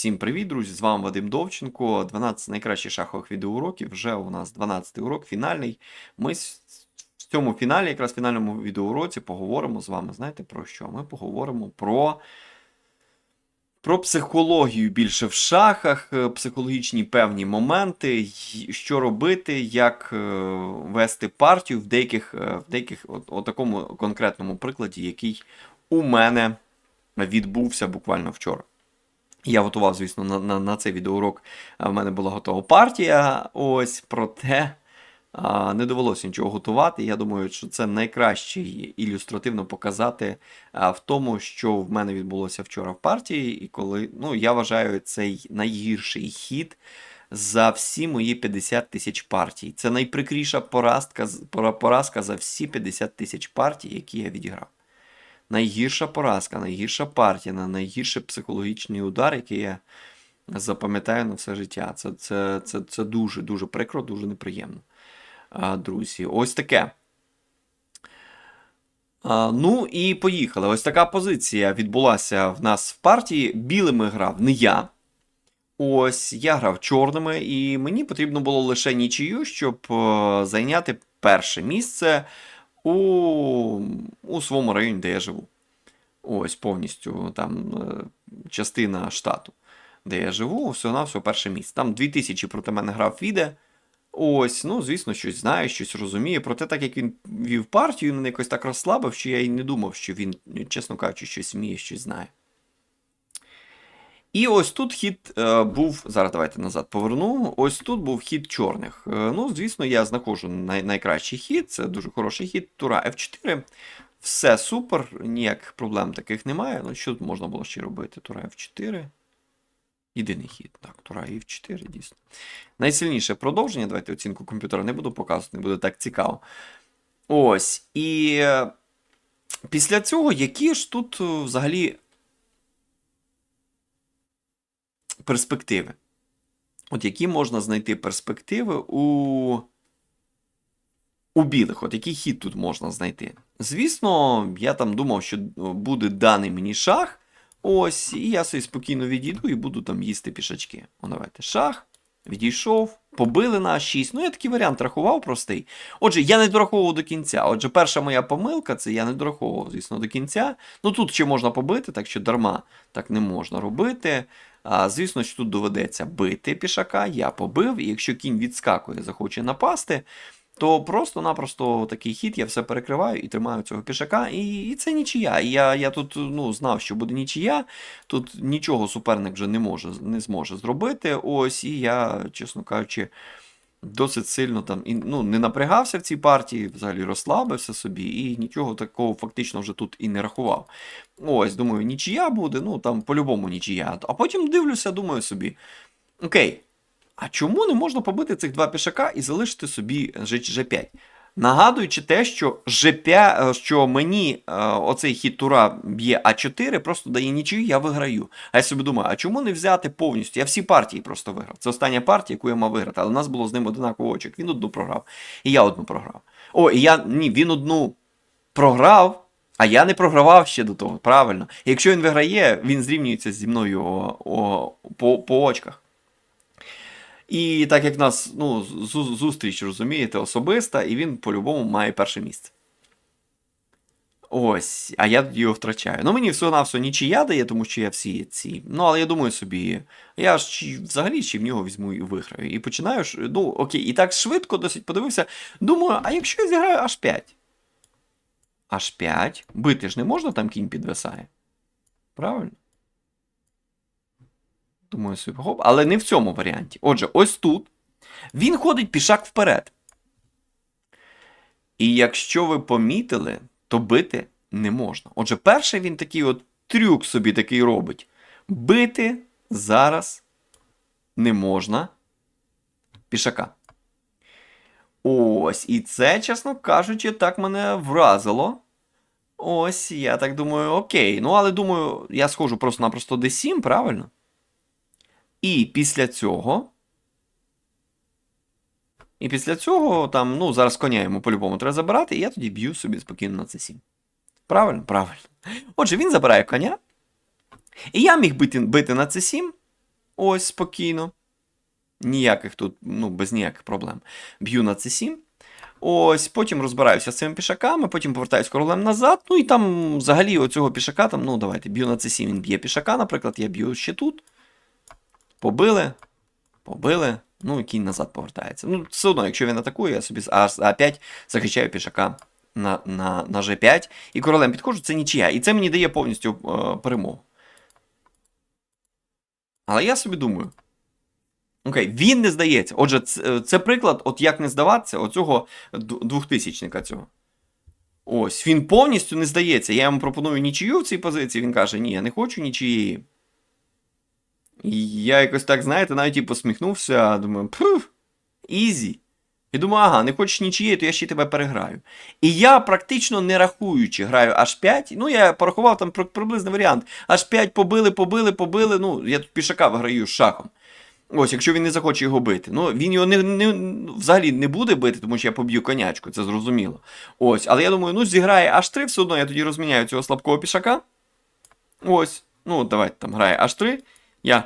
Всім привіт, друзі! З вами Вадим Довченко. 12 найкращих шахових відеоуроків. Вже у нас 12 урок, фінальний. Ми в цьому фіналі, якраз в фінальному відеоуроці, поговоримо з вами. Знаєте про що? Ми поговоримо про, про психологію більше в шахах, е, психологічні певні моменти, що робити, як е, вести партію в деяких, е, в деяких от, от такому конкретному прикладі, який у мене відбувся буквально вчора. Я готував, звісно, на, на, на цей відеоурок. В мене була готова партія. Ось, проте а, не довелося нічого готувати. Я думаю, що це найкраще ілюстративно показати а, в тому, що в мене відбулося вчора в партії, і коли ну, я вважаю цей найгірший хід. За всі мої 50 тисяч партій. Це найприкріша поразка, поразка за всі 50 тисяч партій, які я відіграв найгірша поразка, найгірша партія, на- найгірший психологічний удар, який я запам'ятаю на все життя. Це, це, це, це дуже дуже прикро, дуже неприємно. Друзі, ось таке. Ну і поїхали. Ось така позиція відбулася в нас в партії. Білими грав не я. Ось я грав чорними, і мені потрібно було лише нічию, щоб е, зайняти перше місце у, у своєму районі, де я живу. Ось повністю там е, частина штату, де я живу, все на всього перше місце. Там 2000 проти мене грав Фіде. Ось, ну, звісно, щось знає, щось розуміє. Проте, так як він вів партію, він мене якось так розслабив, що я й не думав, що він, чесно кажучи, щось вміє, щось знає. І ось тут хід е, був. Зараз давайте назад поверну. Ось тут був хід чорних. Е, ну, звісно, я знаходжу най, найкращий хід, це дуже хороший хід. Тура F4. Все супер, ніяких проблем таких немає. Ну, що тут можна було ще робити? Тура F4. Єдиний хід. Так, Тура F4, дійсно. Найсильніше продовження. Давайте оцінку комп'ютера не буду показувати, не буде так цікаво. Ось. І е, після цього, які ж тут е, взагалі перспективи? От які можна знайти перспективи у, у білих? От який хід тут можна знайти? Звісно, я там думав, що буде даний мені шах. Ось, і я собі спокійно відійду і буду там їсти пішачки. О, давайте шах. Відійшов, побили на 6. Ну, я такий варіант рахував простий. Отже, я не дораховував до кінця. Отже, перша моя помилка це я не дораховував, звісно, до кінця. Ну тут ще можна побити, так що дарма так не можна робити. А, звісно, що тут доведеться бити пішака. Я побив, і якщо кінь відскакує, захоче напасти, то просто-напросто такий хід, я все перекриваю і тримаю цього пішака, і, і це нічия. І я, я тут ну, знав, що буде нічия. Тут нічого суперник вже не може не зможе зробити. Ось, і я, чесно кажучи, досить сильно там і, ну, не напрягався в цій партії, взагалі розслабився собі, і нічого такого фактично вже тут і не рахував. Ось, думаю, нічия буде, ну там по-любому нічия. А потім дивлюся, думаю собі: окей, а чому не можна побити цих два пішака і залишити собі G5? Нагадуючи те, що G5, що мені е, оцей хід тура б'є А4, просто дає нічию, я виграю. А я собі думаю, а чому не взяти повністю? Я всі партії просто виграв. Це остання партія, яку я мав виграти, але у нас було з ним одинаково очок. Він одну програв, і я одну програв. О, і я ні, він одну програв, а я не програвав ще до того. Правильно. І якщо він виграє, він зрівнюється зі мною о, о, по, по очках. І так як в нас ну, зустріч, розумієте, особиста, і він по-любому має перше місце. Ось, а я його втрачаю. Ну, мені все на все нічия дає, тому що я всі ці. Ну, але я думаю собі, я ж чи- взагалі ще в нього візьму і виграю. І починаю ну, окей, і так швидко досить подивився. Думаю, а якщо я зіграю аж 5? Аж 5? Бити ж не можна, там кінь підвисає. Правильно? Думаю собі, хоп, але не в цьому варіанті. Отже, ось тут він ходить пішак вперед. І якщо ви помітили, то бити не можна. Отже, перший він такий от трюк собі такий робить. Бити зараз не можна пішака. Ось, і це, чесно кажучи, так мене вразило. Ось, я так думаю, окей. Ну, але думаю, я схожу просто-напросто D7, правильно? І після цього. І після цього, там, ну, зараз коня йому по-любому треба забирати, і я тоді б'ю собі спокійно на c7. Правильно? Правильно. Отже, він забирає коня. І я міг бити, бити на c7. Ось спокійно. Ніяких тут, ну, без ніяких проблем. Б'ю на c7. Ось, потім розбираюся з цими пішаками, потім повертаюсь королем назад. Ну і там взагалі оцього пішака, там, ну давайте, б'ю на c7, він б'є пішака, наприклад, я б'ю ще тут. Побили. Побили. Ну, і кінь назад повертається. Ну, все одно, якщо він атакує, я собі з А- А5 захищаю пішака на, на, на G5. І королем підходжу, це нічия. І це мені дає повністю е, перемогу. Але я собі думаю. Окей, він не здається. Отже, це, це приклад, от як не здаватися, оцього двохтисячника цього. Ось, він повністю не здається. Я йому пропоную нічию в цій позиції. Він каже: ні, я не хочу нічиї. Я якось так, знаєте, навіть і посміхнувся, думаю, пф, ізі. І думаю, ага, не хочеш нічиєї, то я ще тебе переграю. І я практично не рахуючи граю аж 5. Ну, я порахував там при- приблизний варіант. Аж 5 побили, побили, побили. Ну, я тут пішака виграю з шахом. Ось, якщо він не захоче його бити. Ну, він його не, не, взагалі не буде бити, тому що я поб'ю конячку, це зрозуміло. Ось, але я думаю, ну зіграє H3, все одно я тоді розміняю цього слабкого пішака. Ось. Ну, давайте там грає H3. Я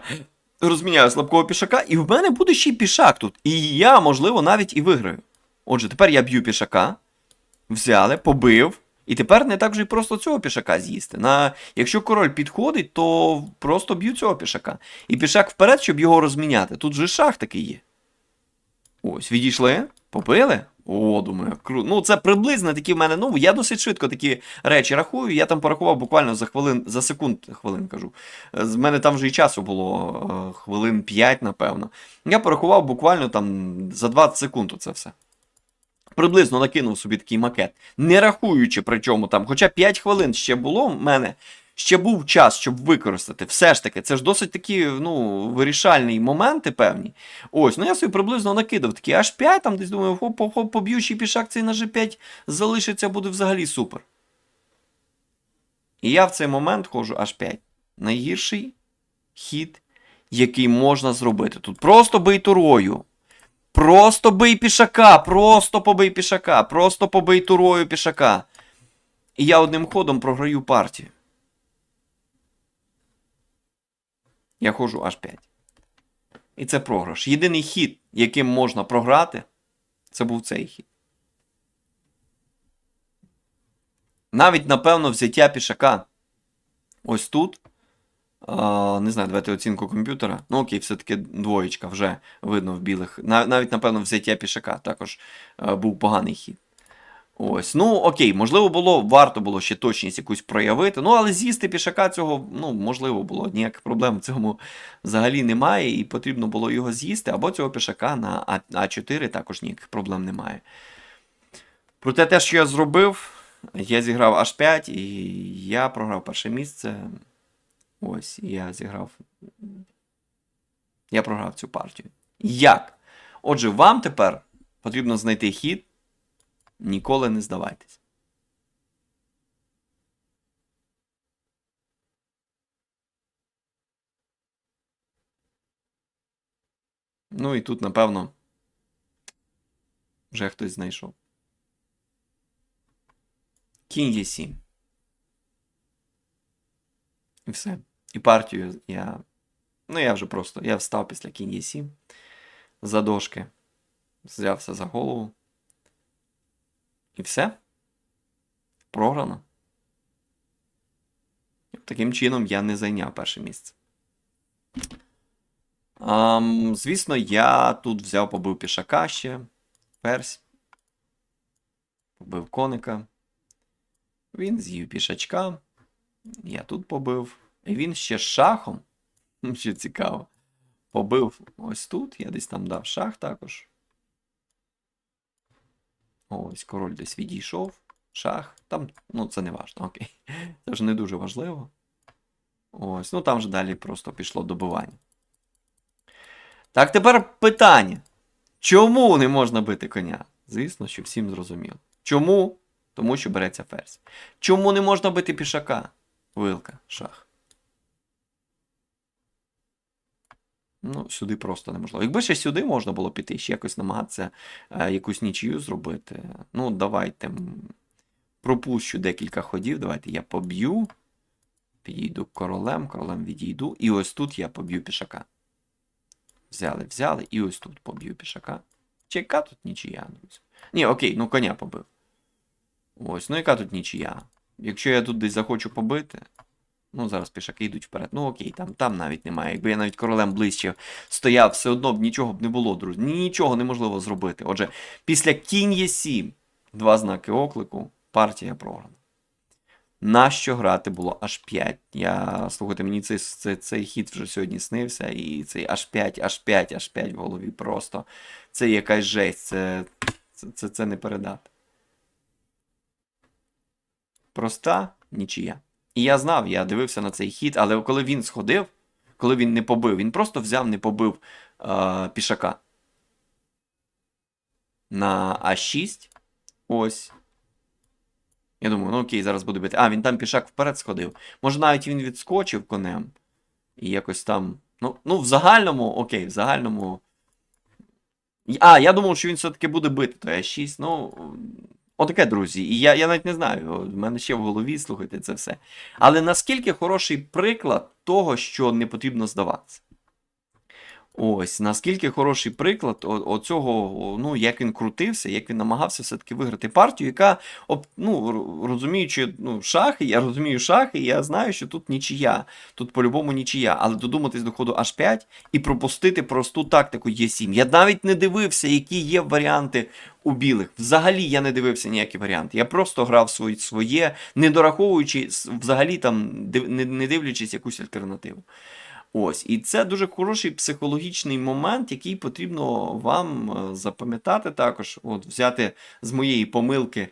розміняю слабкого пішака, і в мене буде ще й пішак тут. І я, можливо, навіть і виграю. Отже, тепер я б'ю пішака. Взяли, побив. І тепер не так вже й просто цього пішака з'їсти. На... Якщо король підходить, то просто б'ю цього пішака. І пішак вперед, щоб його розміняти. Тут же шах такий є. Ось, відійшли, побили. О, думаю, круто. Ну, це приблизно такі в мене. Ну, я досить швидко такі речі рахую. Я там порахував буквально за хвилин, за секунд, хвилин кажу. Е, З мене там вже і часу було е, хвилин 5, напевно. Я порахував буквально там за 20 секунд це все. Приблизно накинув собі такий макет, не рахуючи при чому там, хоча 5 хвилин ще було в мене, ще був час, щоб використати. Все ж таки, це ж досить такі ну, вирішальні моменти певні. Ось, ну я собі приблизно накидав такі аж 5, там десь думаю, хоп, хоп, хоп, поб'ючий пішак цей на G5 залишиться, буде взагалі супер. І я в цей момент ходжу аж 5. Найгірший хід, який можна зробити. Тут просто бий турою. Просто бий пішака, просто побий пішака, просто побий турою пішака. І я одним ходом програю партію. Я ходжу аж 5. І це програш. Єдиний хід, яким можна програти, це був цей хід. Навіть, напевно, взяття пішака. Ось тут. Не знаю, давайте оцінку комп'ютера. Ну, окей, все-таки двоєчка вже видно в білих. Навіть, напевно, взяття пішака також е, був поганий хід. Ось, ну окей, можливо, було, варто було ще точність якусь проявити. Ну, але з'їсти пішака цього, ну, можливо, було. Ніяких проблем в цьому взагалі немає, і потрібно було його з'їсти, або цього пішака на А- А4 також ніяких проблем немає. Проте те, що я зробив, я зіграв H5, і я програв перше місце. Ось, я зіграв. Я програв цю партію. Як? Отже, вам тепер потрібно знайти хід. Ніколи не здавайтесь. Ну і тут, напевно, вже хтось знайшов. Кінь є 7. І все. І партію я. Ну, я вже просто. Я встав після кінь є 7 за дошки. Взявся за голову. І все. Програно. Таким чином я не зайняв перше місце. Ам, звісно, я тут взяв, побив пішака ще. Ферзь. Побив коника. Він з'їв пішачка. Я тут побив. І він ще шахом. Що цікаво. Побив ось тут. Я десь там дав шах також. Ось король десь відійшов. Шах. Там, ну, це не важливо, окей. Це вже не дуже важливо. Ось, ну там вже далі просто пішло добивання. Так, тепер питання. Чому не можна бити коня? Звісно, що всім зрозуміло. Чому? Тому що береться ферзь. Чому не можна бити пішака? Вилка, шах. Ну, сюди просто неможливо. Якби ще сюди можна було піти, ще якось намагатися е, якусь нічию зробити. Ну, давайте. Пропущу декілька ходів. Давайте я поб'ю. Підійду королем, королем відійду. І ось тут я поб'ю пішака. Взяли, взяли, і ось тут поб'ю пішака. Чи тут нічия? Ні, окей, ну коня побив. Ось, ну яка тут нічия? Якщо я тут десь захочу побити. Ну, зараз пішаки йдуть вперед. Ну окей, там, там навіть немає. Якби я навіть королем ближче стояв, все одно б нічого б не було, друзі. Нічого неможливо зробити. Отже, після кінь є 7, два знаки оклику, партія програна. Нащо грати було аж 5? Я, слухайте, мені цей, цей, цей хід вже сьогодні снився, і цей аж 5, аж 5, аж 5 в голові просто. Це якась жесть, це, це, це, це не передати. Проста нічия. І я знав, я дивився на цей хід, але коли він сходив, коли він не побив, він просто взяв, не побив е, пішака. На А6. Ось. Я думаю, ну окей, зараз буду бити. А, він там пішак вперед сходив. Може, навіть він відскочив конем. І якось там. Ну, ну в загальному, окей, в загальному. А, я думав, що він все-таки буде бити, то А6. Ну. Отаке, друзі. І я, я навіть не знаю. В мене ще в голові, слухайте, це все. Але наскільки хороший приклад того, що не потрібно здаватися. Ось, наскільки хороший приклад оцього, ну, як він крутився, як він намагався все-таки виграти партію, яка, ну, розуміючи ну, шахи, я розумію шахи, я знаю, що тут нічия. Тут по-любому нічия. Але додуматись до ходу H5 і пропустити просту тактику Е7. Я навіть не дивився, які є варіанти у білих. Взагалі я не дивився ніякі варіанти. Я просто грав своє, своє не дораховуючи, взагалі там, не дивлячись якусь альтернативу. Ось, і це дуже хороший психологічний момент, який потрібно вам е, запам'ятати також, от взяти з моєї помилки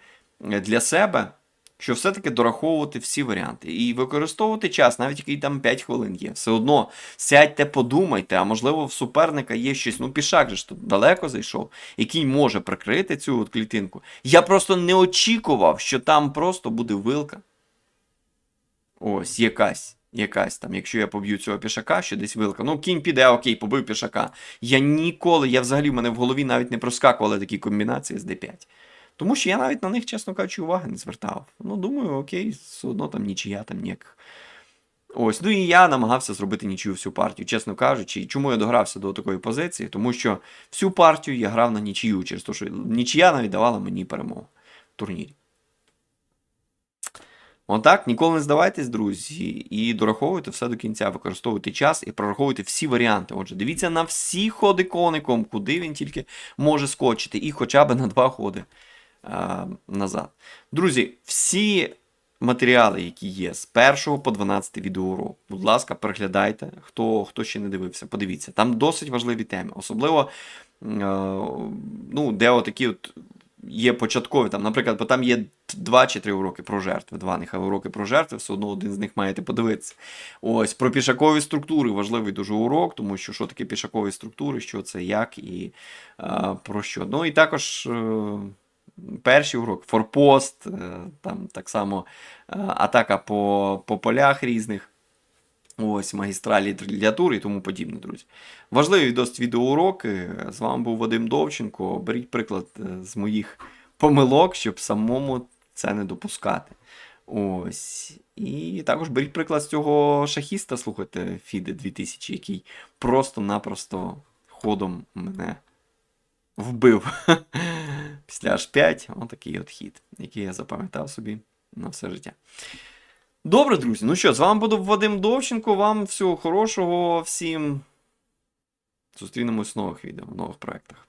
е, для себе, що все-таки дораховувати всі варіанти і використовувати час, навіть який там 5 хвилин є. Все одно сядьте, подумайте, а можливо в суперника є щось. Ну, пішак же ж тут далеко зайшов, який може прикрити цю от клітинку. Я просто не очікував, що там просто буде вилка. Ось, якась. Якась там, якщо я поб'ю цього пішака, що десь вилка. Ну, кінь піде, окей, побив пішака. Я ніколи, я взагалі в мене в голові навіть не проскакували такі комбінації з D5. Тому що я навіть на них, чесно кажучи, уваги не звертав. Ну, думаю, окей, все одно там нічия, там ніяк. Ось, ну і я намагався зробити нічию всю партію, чесно кажучи. Чому я догрався до такої позиції? Тому що всю партію я грав на нічию, через те, що нічия навіть давала мені перемогу в турнірі. Отак, ніколи не здавайтесь, друзі, і дораховуйте все до кінця, використовуйте час і прораховуйте всі варіанти. Отже, дивіться на всі ходи коником, куди він тільки може скочити, і хоча б на два ходи а, назад. Друзі, всі матеріали, які є з 1 по 12 відеоурок, будь ласка, переглядайте, хто, хто ще не дивився, подивіться. Там досить важливі теми, особливо, е, ну, де отакі от є початкові, там, наприклад, бо там є два чи три уроки про жертви. Два нехай уроки про жертви, все одно один з них маєте подивитися. Ось про пішакові структури важливий дуже урок, тому що що таке пішакові структури, що це, як і а, про що. Ну і також. е, Перший урок, форпост, е, там так само е, атака по, по полях різних. Ось магістралі тур і тому подібне, друзі. Важливі досить відеоуроки. З вами був Вадим Довченко. Беріть приклад е, з моїх помилок, щоб самому це не допускати. Ось. І також беріть приклад з цього шахіста, слухайте, Фіде 2000, який просто-напросто ходом мене вбив. Після H5, отакий от хід, який я запам'ятав собі на все життя. Добре, друзі. Ну що, з вами був Вадим Довченко. Вам всього хорошого, всім. Зустрінемось в нових відео, в нових проєктах.